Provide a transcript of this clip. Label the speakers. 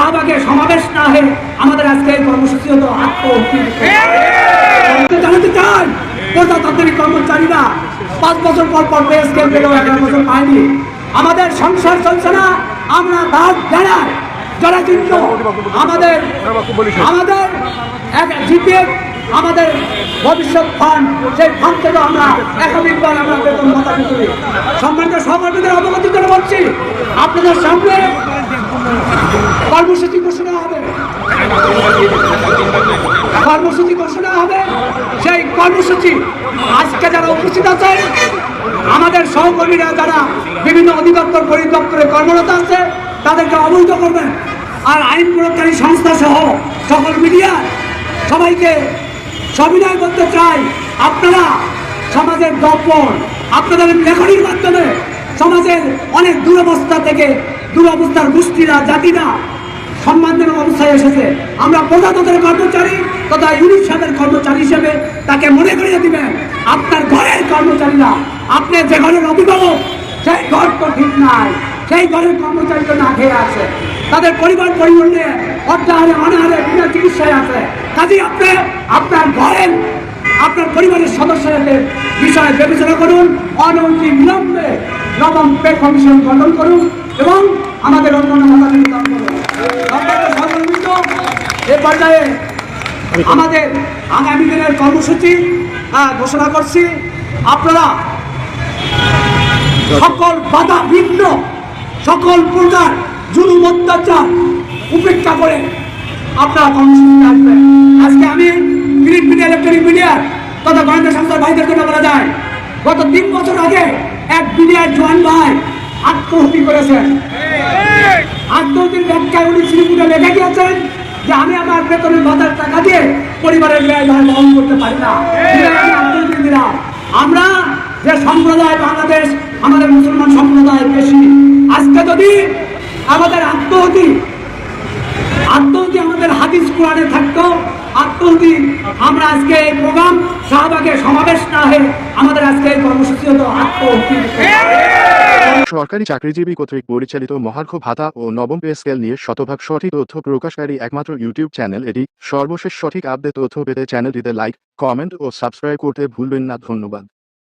Speaker 1: শাহবাগে সমাবেশ না হয়ে আমাদের আজকে এই কর্মসূচি হলো আত্মহত্যা জানাতে চান প্রজাতান্ত্রিক কর্মচারীরা পাঁচ বছর পর পর পে স্কেল পেলেও এগারো বছর পায়নি। আমাদের সংসার চলছে না, আমরা দাস যারা যারা কিন্তু আমাদের আমাদের এক জিপিএফ, আমাদের ভবিষ্যৎ ফান্ড সেই ফান্ড থেকে আমরা একাধিকবার আমরা বেতন মাথা সম্মানিত সহকর্মীদের অবগতি করে বলছি, আপনাদের সামনে কর্মসূচি ঘোষণা হবে। কর্মসূচি ঘোষণা হবে। সেই কর্মসূচি আজকে যারা উপস্থিত আছেন, আমাদের সহকর্মীরা যারা বিভিন্ন অধিদপ্তর, পরিদপ্তরে কর্মরত আছে, তাদেরকে অবহিত করবেন। আর আইন প্রয়োগকারী সংস্থা সহ সকল মিডিয়া সবাইকে সবিনয় করতে চাই। আপনারা সমাজের দর্পণ আপনাদের লেখনির মাধ্যমে সমাজের অনেক দুরবস্থা থেকে দুরবস্থার গোষ্ঠীরা জাতিরা সম্মানজনক অবস্থায় এসেছে। আমরা প্রজাতন্ত্রের কর্মচারী তথা ইউনিট সাহেবের কর্মচারী হিসেবে তাকে মনে করিয়ে দিবেন, আপনার ঘরের কর্মচারীরা, আপনি যে ঘরের অভিভাবক, সেই ঘর তো ঠিক নাই, সেই ঘরের কর্মচারী তো না খেয়ে আছে। তাদের পরিবার পরিবার নিয়ে অর্ধাহারে অনাহারে, বিনা চিকিৎসায় আছে। কাজেই আপনি আপনার ঘরের, আপনার পরিবারের সদস্যদের বিষয়ে বিবেচনা করুন অনতি বিলম্বে নবম পে কমিশন গঠন করুন এবং আমাদের অন্যান্য আপনাদের এ পর্যায়ে আমাদের আগামী দিনের কর্মসূচি ঘোষণা করছি। আপনারা সকল বাধা বিঘ্ন, সকল প্রকার জুলুম অত্যাচার উপেক্ষা করে আপনারা কর্মসূচিতে আসবেন। আজকে আমি প্রিন্ট মিডিয়া ইলেকট্রনিক মিডিয়া তথা গোয়েন্দা সংস্থার ভাইদের জন্য বলা যায়, গত তিন বছর আগে এক মিডিয়ার জোয়ান ভাই আত্মহত্যা করেছেন আত্মহত্যের ব্যাখ্যায় উনি শ্রীপুরে গিয়েছেন যে আমি আমার বেতনের বাজার টাকা দিয়ে পরিবারের বহন করতে পারি না। আমরা যে সম্প্রদায় বাংলাদেশ, আমাদের মুসলমান সম্প্রদায় বেশি। আজকে যদি আমাদের আত্মহতি আত্মহতি আমাদের হাদিস কোরআনে থাকতো, আত্মহতি আমরা আজকে এই প্রোগ্রাম শাহবাগের সমাবেশ না হয়ে আমাদের আজকে এই কর্মসূচি হতো আত্মহতি।
Speaker 2: সরকারি চাকরিজীবী কর্তৃক পরিচালিত মহার্ঘ ভাতা ও নবম পে স্কেল নিয়ে শতভাগ সঠিক তথ্য প্রকাশকারী একমাত্র ইউটিউব চ্যানেল এটি। সর্বশেষ সঠিক আপডেট তথ্য পেতে চ্যানেলটিতে লাইক, কমেন্ট ও সাবস্ক্রাইব করতে ভুলবেন না। ধন্যবাদ।